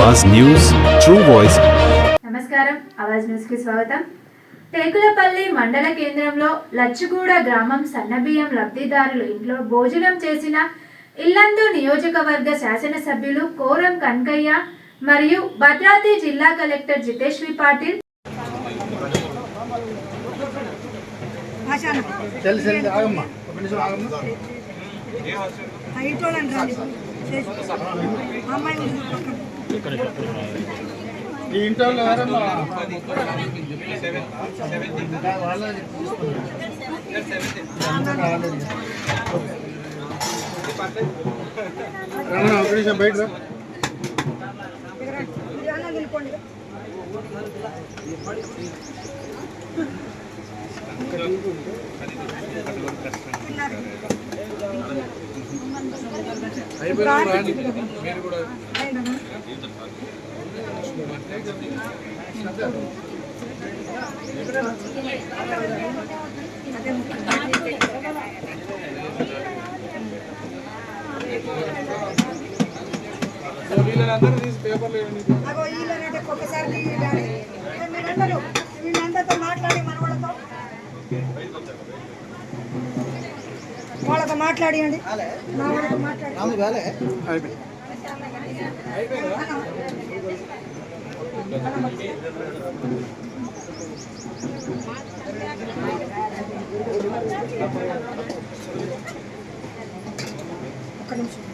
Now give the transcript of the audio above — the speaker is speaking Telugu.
News, True Voice. నమస్కారం. అవాజ్ న్యూస్కి స్వాగతం. టేకులపల్లి మండల కేంద్రంలో లచ్చుగూడ గ్రామం సన్నబియ్యం లబ్ధిదారులు ఇంట్లో భోజనం చేసిన ఇల్లందు నియోజకవర్గ శాసనసభ్యులు కోరం కనకయ్య మరియు భద్రాద్రి జిల్లా కలెక్టర్ జితేశ్వరి పాటిల్. అమ్మాయి. ఈ ఇంట్లో ఎవరమ్మా రమణ ఒక నిమిషం బయట రా. మీరు కూడా ఒక్కసారి తీయాలి. ఏ మీరందరూ వీళ్ళందరితో మాట్లాడి మన వాళ్ళతో మాట్లాడియండి. నా వాళ్ళతో ఒక్క నిమిషం.